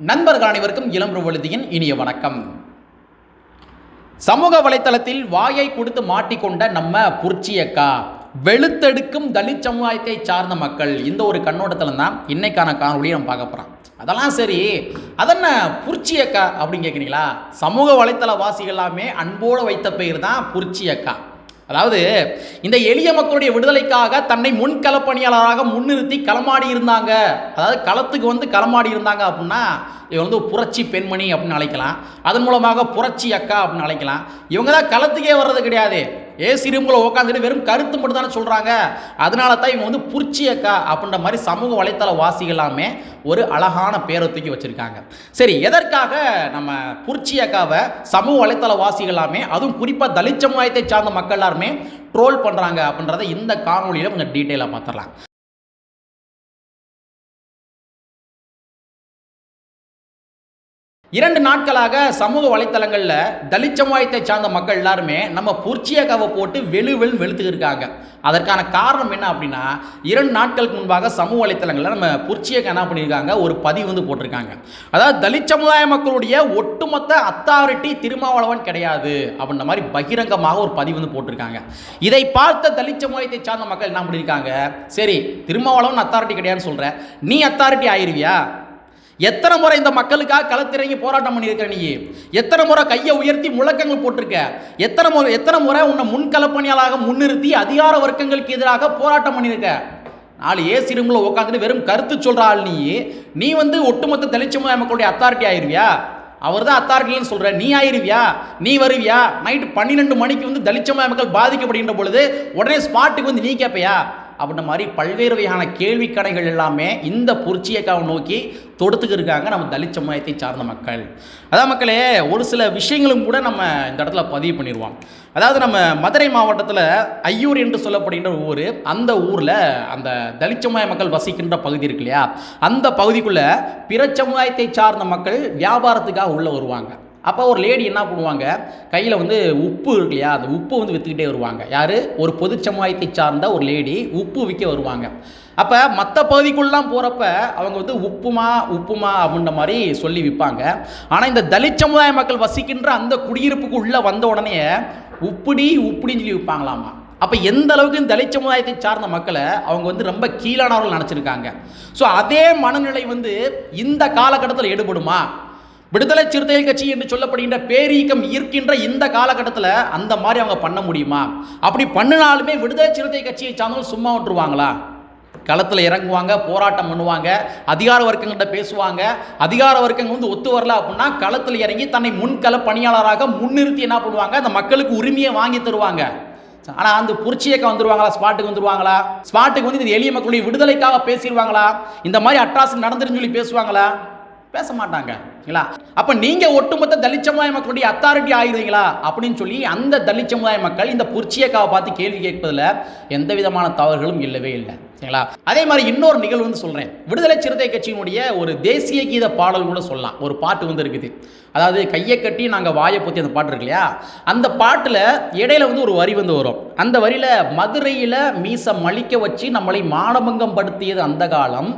நண்பர்கள் அனைவருக்கும் இளம் வழுதியின் இனிய வணக்கம். சமூக வலைத்தளத்தில் வாயை கொடுத்து மாட்டிக்கொண்ட நம்ம புர்ச்சியக்கா வெளுத்தெடுக்கும் தலித் சமுதாயத்தை சார்ந்த மக்கள் இந்த ஒரு கண்ணோட்டத்தில் தான் இன்னைக்கான காணொலியை நம்ம பார்க்க போகிறோம் அதெல்லாம் சரி அதென்ன புர்ச்சியக்கா அப்படின்னு கேட்குறீங்களா சமூக வலைத்தள வாசிகள் எல்லாமே அன்போடு வைத்த பெயர் தான் புர்ச்சியக்கா. அதாவது இந்த எளிய மக்களுடைய விடுதலைக்காக தன்னை முன்களப்பணியாளராக முன்னிறுத்தி களமாடி இருந்தாங்க அதாவது களத்துக்கு வந்து களமாடி இருந்தாங்க அப்படின்னா இவங்க வந்து புரட்சி பெண்மணி அப்படின்னு அழைக்கலாம். அதன் மூலமாக புரட்சி அக்கா அப்படின்னு அழைக்கலாம். இவங்க தான் களத்துக்கே வர்றது கிடையாது. ஏசி ரூமில் உட்காந்துட்டு வெறும் கருத்து மட்டும் தானே சொல்கிறாங்க அதனால தான் இவங்க வந்து புரட்சி அப்படின்ற மாதிரி சமூக வலைத்தள வாசிகள் எல்லாமே ஒரு அழகான பேரை தூக்கி வச்சுருக்காங்க. சரி எதற்காக நம்ம புரட்சி சமூக வலைத்தள வாசிகள் எல்லாமே அதுவும் குறிப்பாக தலித் சமுதாயத்தை சார்ந்த மக்கள் எல்லாருமே ட்ரோல் பண்ணுறாங்க அப்படின்றத இந்த காணொலியில் கொஞ்சம் டீட்டெயிலாக பார்த்துடலாம். இரண்டு நாட்களாக சமூக வலைத்தளங்களில் தலித் சமுதாயத்தை சார்ந்த மக்கள் எல்லாருமே நம்ம புர்ச்சியக்காவை போட்டு வெளு வெளு வெளுத்துக்கிருக்காங்க அதற்கான காரணம் என்ன அப்படின்னா இரண்டு நாட்களுக்கு முன்பாக சமூக வலைத்தளங்களில் நம்ம புர்ச்சியக்கா என்ன பண்ணியிருக்காங்க? ஒரு பதிவு வந்து போட்டிருக்காங்க. அதாவது தலித் சமுதாய மக்களுடைய ஒட்டுமொத்த அத்தாரிட்டி திருமாவளவன் கிடையாது அப்படின்ற மாதிரி பகிரங்கமாக ஒரு பதிவு வந்து போட்டிருக்காங்க. இதை பார்த்த தலித் சமுதாயத்தை சார்ந்த மக்கள் என்ன பண்ணியிருக்காங்க? சரி திருமாவளவன் அத்தாரிட்டி கிடையாதுன்னு சொல்கிறேன் நீ அத்தாரிட்டி ஆயிருவியா? எத்தனை முறை இந்த மக்களுக்காக களத்திறங்கி போராட்டம் பண்ணியிருக்க நீ? எத்தனை முறை கையை உயர்த்தி முழக்கங்கள் போட்டிருக்க? எத்தனை முறை எத்தனை முறை உன்னை முன்களப்பணியாளாக முன்னிறுத்தி அதிகார வர்க்கங்களுக்கு எதிராக போராட்டம் பண்ணியிருக்க? நாலு ஏசி ரூமில் உட்காந்துட்டு வெறும் கருத்து சொல்கிறாள் நீ. நீ வந்து ஒட்டுமொத்த தலிச்சமுதாய மக்களுடைய அத்தாரிட்டி ஆயிருவியா? அவர் தான் அத்தாரிட்டின்னு சொல்கிற நீ ஆயிருவியா? நீ வருவியா? நைட்டு பன்னிரெண்டு மணிக்கு வந்து தலிச்சமய மக்கள் பாதிக்கப்படுகின்ற பொழுது உடனே ஸ்பாட்டுக்கு வந்து நீ கேட்பையா அப்படின்ற மாதிரி பல்வேறு வகையான கேள்வி கடைகள் எல்லாமே இந்த புரட்சியக்காவை நோக்கி தொடுத்துக்கு இருக்காங்க நம்ம தலித் சமுதாயத்தை சார்ந்த மக்கள். அதான் மக்களே ஒரு சில விஷயங்களும் கூட நம்ம இந்த இடத்துல பதிவு பண்ணிடுவோம் அதாவது நம்ம மதுரை மாவட்டத்தில் ஐயூர் என்று சொல்லப்படுகின்ற ஊர் அந்த ஊரில் அந்த தலித் சமுதாய மக்கள் வசிக்கின்ற பகுதி இருக்கு இல்லையா? அந்த பகுதிக்குள்ளே பிற சமுதாயத்தை சார்ந்த மக்கள் வியாபாரத்துக்காக உள்ளே வருவாங்க. அப்போ ஒரு லேடி என்ன பண்ணுவாங்க கையில் வந்து உப்பு இருக்கு இல்லையா? அந்த உப்பு வந்து விற்றுக்கிட்டே வருவாங்க. யார்? ஒரு பொது சமுதாயத்தை சார்ந்த ஒரு லேடி உப்பு விற்க வருவாங்க. அப்போ மற்ற பகுதிக்குள்ளலாம் போகிறப்ப அவங்க வந்து உப்புமா உப்புமா அப்படின்ற மாதிரி சொல்லி விற்பாங்க ஆனால் இந்த தலித் சமுதாய மக்கள் வசிக்கின்ற அந்த குடியிருப்புக்கு உள்ளே வந்த உடனே உப்புடி உப்புடின்னு சொல்லி விற்பாங்களாமா அப்போ எந்த அளவுக்கு இந்த தலித் சமுதாயத்தை சார்ந்த மக்களை அவங்க வந்து ரொம்ப கீழானவர்கள் நினச்சிருக்காங்க. ஸோ அதே மனநிலை வந்து இந்த காலகட்டத்தில் ஈடுபடுமா? விடுதலை சிறுத்தைகள் கட்சி என்று சொல்லப்படுகின்ற பேரீக்கம் ஈர்க்கின்ற இந்த காலகட்டத்தில் அந்த மாதிரி அவங்க பண்ண முடியுமா? அப்படி பண்ணினாலுமே விடுதலை சிறுத்தை கட்சியை சார்ந்தவங்க சும்மா விட்டுருவாங்களா? களத்தில் இறங்குவாங்க போராட்டம் பண்ணுவாங்க அதிகார வர்க்கங்கள்கிட்ட பேசுவாங்க அதிகார வர்க்கங்கள் வந்து ஒத்து வரல அப்படின்னா களத்தில் இறங்கி தன்னை முன்கள பணியாளராக முன்னிறுத்தி என்ன பண்ணுவாங்க? அந்த மக்களுக்கு உரிமையை வாங்கி தருவாங்க. ஆனால் அந்த புரட்சியக்க வந்துருவாங்களா? ஸ்பாட்டுக்கு வந்துருவாங்களா? ஸ்பாட்டுக்கு வந்து இந்த எளிய மக்களுடைய விடுதலைக்காக பேசிடுவாங்களா? இந்த மாதிரி அட்ராஸ் நடந்துருன்னு சொல்லி பேசுவாங்களா? பேச மாட்டாங்க. ஓகேங்களா? அப்போ நீங்கள் ஒட்டுமொத்த தலித் சமுதாய மக்களுடைய அத்தாரிட்டி ஆகிடுவீங்களா அப்படின்னு சொல்லி அந்த தலித் சமுதாய மக்கள் இந்த புர்ச்சியக்காவை பார்த்து கேள்வி கேட்பதில் எந்த விதமான தவறுகளும் இல்லவே இல்லை. சரிங்களா? அதே மாதிரி இன்னொரு நிகழ்வு வந்து சொல்கிறேன் விடுதலை சிறுத்தை கட்சியினுடைய ஒரு தேசிய கீத பாடல் கூட சொல்லலாம். ஒரு பாட்டு வந்து இருக்குது. அதாவது கையை கட்டி நாங்கள் வாயை பொத்தி அந்த பாட்டு இருக்கு இல்லையா? அந்த பாட்டில் இடையில வந்து ஒரு வரி வந்து வரும். அந்த வரியில் மதுரையில் மீச மலிக்க வச்சு நம்மளை மானபங்கம் படுத்தியது அந்த காலம்.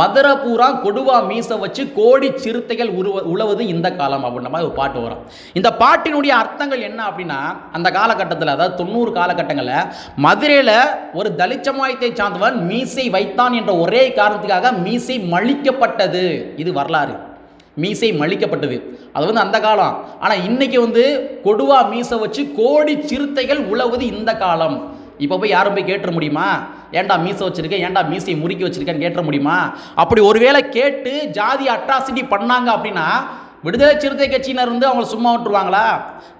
மதுரை பூரா கொடுவா மீச வச்சு கோடி சிறுத்தைகள் உருவ உழவது இந்த காலம் அப்படின்ற மாதிரி ஒரு பாட்டு வரும். இந்த பாட்டினுடைய அர்த்தங்கள் என்ன அப்படின்னா அந்த காலகட்டத்தில் அதாவது தொண்ணூறு காலகட்டங்களில் மதுரையில் ஒரு தலிச்சமாயத்தை சார்ந்தவன் மீசை வைத்தான் என்ற ஒரே காரணத்துக்காக மீசை மலிக்கப்பட்டது இது வரலாறு. மீசை மலிக்கப்பட்டது அது வந்து அந்த காலம். ஆனால் இன்னைக்கு வந்து கொடுவா மீசை வச்சு கோடி சிறுத்தைகள் உழவுது இந்த காலம். இப்போ போய் யாரும் போய் கேட்டுற முடியுமா? ஏன்டா மீசை வச்சுருக்கேன் ஏன்டா மீசையை முறுக்கி வச்சிருக்கேன்னு கேட்டுற முடியுமா? அப்படி ஒருவேளை கேட்டு ஜாதி அட்ராசிட்டி பண்ணாங்க அப்படின்னா விடுதலை சிறுத்தை கட்சியினர் வந்து அவங்களை சும்மா விட்டுருவாங்களா?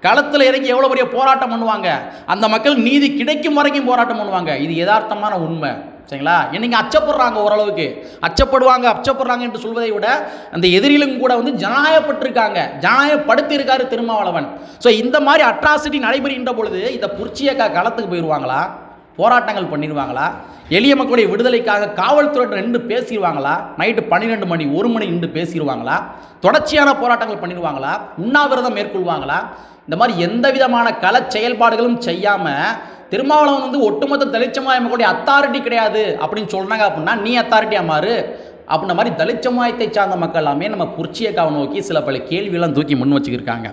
களத்தில் இறங்கி எவ்வளோ பெரிய போராட்டம் பண்ணுவாங்க? அந்த மக்கள் நீதி கிடைக்கும் வரைக்கும் போராட்டம் பண்ணுவாங்க. இது யதார்த்தமான உண்மை. சரிங்களா? இன்னைக்கு அச்சப்படுறாங்க ஓரளவுக்கு. அச்சப்படுவாங்க அச்சப்படுறாங்க என்று சொல்வதை விட அந்த எதிரிலும் கூட வந்து ஜனநாயகப்பட்டிருக்காங்க ஜனநாயகப்படுத்தியிருக்காரு திருமாவளவன். ஸோ இந்த மாதிரி அட்ராசிட்டி நடைபெறுகின்ற பொழுது இந்த புரட்சியக்கா களத்துக்கு போயிடுவாங்களா போராட்டங்கள் பண்ணிடுவாங்களா? எளிய மக்களுடைய விடுதலைக்காக காவல்துறையினர் நின்று பேசிடுவாங்களா? நைட்டு பன்னிரெண்டு மணி ஒரு மணி நின்று பேசிடுவாங்களா? தொடர்ச்சியான போராட்டங்கள் பண்ணிடுவாங்களா? உண்ணாவிரதம் மேற்கொள்வாங்களா? இந்த மாதிரி எந்த விதமான கல செயல்பாடுகளும் செய்யாமல் திருமாவளவன் வந்து ஒட்டுமொத்த தலிச்சமாய மக்களுடைய அத்தாரிட்டி கிடையாது அப்படின்னு சொல்கிறாங்க அப்படின்னா நீ அத்தாரிட்டியாக மாறு. அப்படின்ற மாதிரி தலித் சமுதாயத்தை சார்ந்த மக்கள் எல்லாமே நம்ம புரட்சியக்காவை நோக்கி சில பல கேள்வியெல்லாம் தூக்கி முன் வச்சுக்கிருக்காங்க.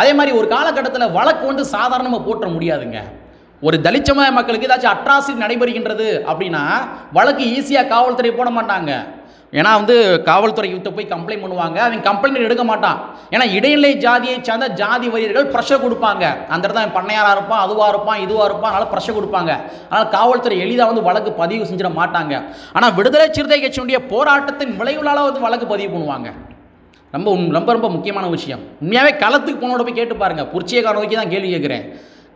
அதே மாதிரி ஒரு காலகட்டத்தில் வழக்கு வந்து சாதாரணமாக போற்ற முடியாதுங்க. ஒரு தலித் சமுதாய மக்களுக்கு ஏதாச்சும் அட்ராசிட்டி நடைபெறுகின்றது அப்படின்னா வழக்கு ஈஸியாக காவல்துறை போட மாட்டாங்க. ஏன்னா வந்து காவல்துறை கிட்ட போய் கம்ப்ளைண்ட் பண்ணுவாங்க. அவன் கம்ப்ளைண்ட் எடுக்க மாட்டான். ஏன்னா இடைநிலை ஜாதியை சார்ந்த ஜாதி வரியர்கள் ப்ரெஷர் கொடுப்பாங்க. அந்த இடத்துல அவன் பண்ணையாராக இருப்பான் அதுவாக இருப்பான் இதுவாக இருப்பான் அதனால் ப்ரெஷர் கொடுப்பாங்க. அதனால் காவல்துறை எளிதாக வந்து வழக்கு பதிவு செஞ்சிட மாட்டாங்க. ஆனால் விடுதலை சிறுத்தை கட்சியினுடைய போராட்டத்தின் விளைவுகளால் வந்து வழக்கு பதிவு பண்ணுவாங்க. ரொம்ப ரொம்ப ரொம்ப முக்கியமான விஷயம். உண்மையாகவே களத்துக்கு போனோட போய் கேட்டு பாருங்க. புரட்சியக்கார நோக்கி தான் கேள்வி கேட்குறேன்.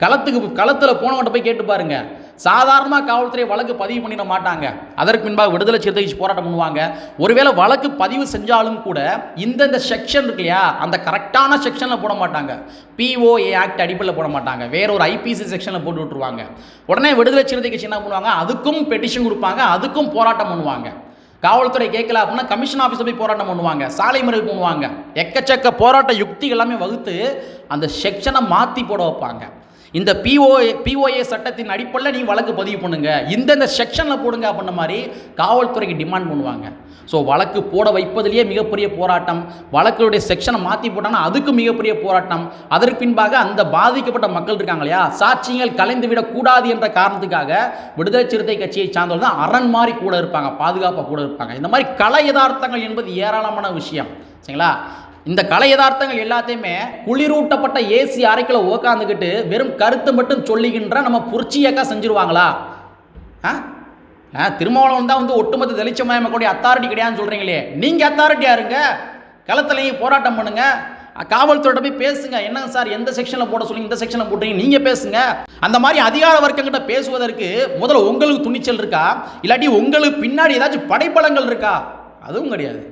களத்துக்கு களத்தில் போனவங்கிட்ட போய் கேட்டு பாருங்க. சாதாரணமாக காவல்துறை வழக்கு பதிவு பண்ணிட மாட்டாங்க. அதற்கு முன்பாக விடுதலை சிறுத்தை போராட்டம் பண்ணுவாங்க. ஒருவேளை வழக்கு பதிவு செஞ்சாலும் கூட இந்தந்த செக்ஷன் இருக்கு இல்லையா அந்த கரெக்டான செக்ஷனில் போட மாட்டாங்க. பிஓஏ ஆக்ட் அடிப்படையில் போட மாட்டாங்க. வேற ஒரு ஐபிசி செக்ஷனில் போட்டு விட்டுருவாங்க. உடனே விடுதலை சிறுத்தை கட்சி என்ன பண்ணுவாங்க? அதுக்கும் பெட்டிஷன் கொடுப்பாங்க அதுக்கும் போராட்டம் பண்ணுவாங்க. காவல்துறை கேட்கல அப்படின்னா கமிஷன் ஆஃபீஸில் போய் போராட்டம் பண்ணுவாங்க. சாலை மறியல் பண்ணுவாங்க. எக்கச்சக்க போராட்ட யுக்திகள் எல்லாமே வகுத்து அந்த செக்ஷனை மாற்றி போட வைப்பாங்க. இந்த பிஓஏ பிஓஏ சட்டத்தின் அடிப்படையில் நீ வழக்கு பதிவு பண்ணுங்க. இந்தந்த செக்ஷனில் போடுங்க அப்படின்ற மாதிரி காவல்துறைக்கு டிமாண்ட் பண்ணுவாங்க. ஸோ வழக்கு போட வைப்பதிலேயே மிகப்பெரிய போராட்டம். வழக்குடைய செக்ஷனை மாற்றி போட்டாங்கன்னா அதுக்கு மிகப்பெரிய போராட்டம். அதற்கு பின்பாக அந்த பாதிக்கப்பட்ட மக்கள் இருக்காங்க இல்லையா? சாட்சியங்கள் கலைந்து விடக்கூடாது என்ற காரணத்துக்காக விடுதலை சிறுத்தை கட்சியை சார்ந்தவர்கள் தான் அரண் மாதிரி கூட இருப்பாங்க பாதுகாப்பாக கூட இருப்பாங்க. இந்த மாதிரி கலை யதார்த்தங்கள் என்பது ஏராளமான விஷயம். சரிங்களா? இந்த கலை யதார்த்தங்கள் எல்லாத்தையுமே குளிரூட்டப்பட்ட ஏசி அறைக்கில் உக்காந்துக்கிட்டு வெறும் கருத்து மட்டும் சொல்லுகின்ற நம்ம புரட்சியக்கா செஞ்சுருவாங்களா? ஆ? ஆ திருமாவளவன் தான் வந்து ஒட்டுமொத்த தெளிச்சமயமக்கூடிய அத்தாரிட்டி கிடையாதுன்னு சொல்கிறீங்களே நீங்கள் அத்தாரிட்டியாக இருங்க. களத்துலையும் போராட்டம் பண்ணுங்க. காவல்துறையிட்ட போய் பேசுங்க. என்னங்க சார் எந்த செக்ஷனில் போட சொல்லி இந்த செக்ஷனில் போட்டுறீங்க. நீங்கள் பேசுங்க. அந்த மாதிரி அதிகார வர்க்கங்கிட்ட பேசுவதற்கு முதல்ல உங்களுக்கு துணிச்சல் இருக்கா? இல்லாட்டி உங்களுக்கு பின்னாடி ஏதாச்சும் படைப்பலங்கள் இருக்கா? அதுவும் கிடையாது.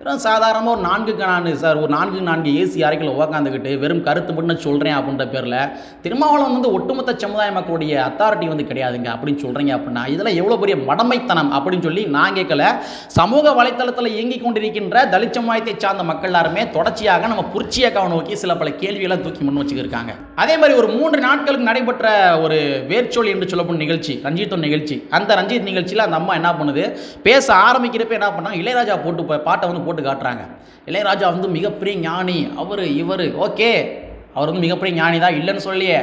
வெறும் சாதாரணமாக ஒரு நான்குக்கு நான் சார் ஒரு நான்கு நான்கு ஏசி அறைக்குள்ள உக்காந்துக்கிட்டு வெறும் கருத்து மட்டும் சொல்கிறேன் அப்படின்ற பேரில் திருமாவளவன் வந்து ஒட்டுமொத்த சமுதாய மக்களுடைய அத்தாரிட்டி வந்து கிடையாதுங்க அப்படின்னு சொல்கிறீங்க அப்படின்னா இதெல்லாம் எவ்வளோ பெரிய மடமைத்தனம் அப்படின்னு சொல்லி நான் கேட்கல. சமூக வலைத்தளத்தில் இயங்கி கொண்டிருக்கின்ற தலித் சமுதாயத்தை சார்ந்த மக்கள் எல்லாருமே தொடர்ச்சியாக நம்ம புரட்சியக்காவை நோக்கி சில பல கேள்விகளை தூக்கி முன் வச்சுக்கிருக்காங்க. அதே மாதிரி ஒரு மூன்று நாட்களுக்கு நடைபெற்ற ஒரு வேர்ச்சொல் என்று சொல்லப்படும் நிகழ்ச்சி ரஞ்சித்தோன் நிகழ்ச்சி. அந்த ரஞ்சித் நிகழ்ச்சியில் அந்த அம்மா என்ன பண்ணுது பேச ஆரம்பிக்கிறப்ப என்ன பண்ணால் இளையராஜா போட்டு பா- பாட்டை வந்து போட்டு காட்டுறாங்க. இளையராஜா வந்து மிகப்பெரிய ஞானி. அவர் இவர் ஓகே. அவர் வந்து மிகப்பெரிய ஞானி தான் இல்லைன்னு சொல்லியே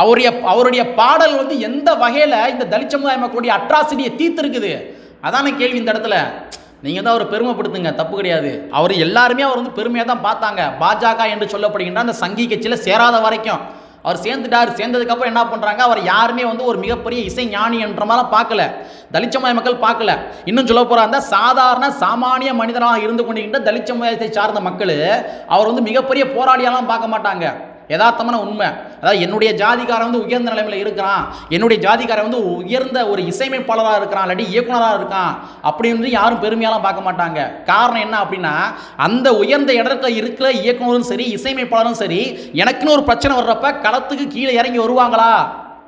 அவருடைய அவருடைய பாடல் வந்து எந்த வகையில் இந்த தலித் சமுதாய மக்களுடைய அட்ராசிட்டியை தீர்த்திருக்குது? அதான கேள்வி இந்த இடத்துல. நீங்கள் தான் அவரை பெருமைப்படுத்துங்க தப்பு கிடையாது. அவர் எல்லாருமே அவர் வந்து பெருமையாக தான் பார்த்தாங்க. பாஜக என்று சொல்லப்படுகின்ற அந்த சங்கி கட்சியில் சேராத வரைக்கும். அவர் சேர்ந்துட்டார் சேர்ந்ததுக்கப்புறம் என்ன பண்ணுறாங்க அவர் யாருமே வந்து ஒரு மிகப்பெரிய இசை ஞானி என்ற மாதிரிலாம் பார்க்கல. தலித் சமுதாய மக்கள் பார்க்கல. இன்னும் சொல்ல போகிறாங்க சாதாரண சாமானிய மனிதனாக இருந்து கொண்டிருக்கின்ற தலித் சமுதாயத்தை சார்ந்த மக்கள் அவர் வந்து மிகப்பெரிய போராளியாலாம் பார்க்க மாட்டாங்க. யதார்த்தமான உண்மை. அதாவது என்னுடைய ஜாதிக்காரன் வந்து உயர்ந்த நிலைமையில் இருக்கிறான். என்னுடைய ஜாதிக்காரன் வந்து உயர்ந்த ஒரு இசையமைப்பாளராக இருக்கிறான் இல்லாட்டி இயக்குனராக இருக்கான் அப்படின்னு யாரும் பெருமையாலாம் பார்க்க மாட்டாங்க. காரணம் என்ன அப்படின்னா அந்த உயர்ந்த இடத்துல இருக்கிற இயக்குனரும் சரி இசையமைப்பாளரும் சரி எனக்குன்னு ஒரு பிரச்சனை வர்றப்ப களத்துக்கு கீழே இறங்கி வருவாங்களா?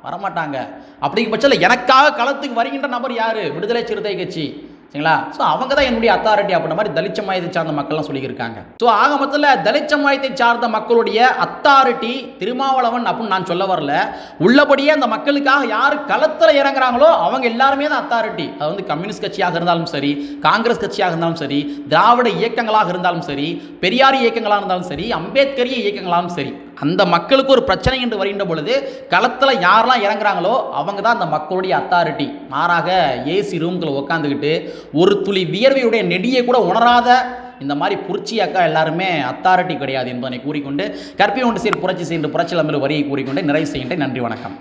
வரமாட்டாங்க. அப்படிங்கிற பட்சத்தில் எனக்காக களத்துக்கு வருகின்ற நபர் யாரு? விடுதலை சிறுத்தை கட்சி. சரிங்களா? ஸோ அவங்க தான் என்னுடைய அத்தாரிட்டி அப்படின்ற மாதிரி தலிச்ச மாயத்தை சார்ந்த மக்கள்லாம் சொல்லியிருக்காங்க ஸோ ஆக மொத்தத்தில் தலிச்ச மாயத்தை சார்ந்த மக்களுடைய அத்தாரிட்டி திருமாவளவன் அப்படின்னு நான் சொல்ல வரல. உள்ளபடியே அந்த மக்களுக்காக யார் களத்தில் இறங்குறாங்களோ அவங்க எல்லாருமே தான் அத்தாரிட்டி அது வந்து கம்யூனிஸ்ட் கட்சியாக இருந்தாலும் சரி காங்கிரஸ் கட்சியாக இருந்தாலும் சரி திராவிட இயக்கங்களாக இருந்தாலும் சரி பெரியார் இயக்கங்களாக இருந்தாலும் சரி அம்பேத்கரிய இயக்கங்களாலும் சரி. அந்த மக்களுக்கு ஒரு பிரச்சனை என்று வருகின்ற பொழுது களத்தில் யாரெல்லாம் இறங்குறாங்களோ அவங்க தான் அந்த மக்களுடைய அத்தாரிட்டி மாறாக ஏசி ரூம்களை உட்காந்துக்கிட்டு ஒரு துளி வியர்வையுடைய நெடியை கூட உணராத இந்த மாதிரி புரட்சி அக்கா எல்லாருமே அத்தாரிட்டி கிடையாது என்பதனை கூறிக்கொண்டு கற்பி ஒன்று சீர் புரட்சி செய்கின்ற புரட்சி வரியை கூறிக்கொண்டு நிறைவு செய்கின்றேன். நன்றி வணக்கம்.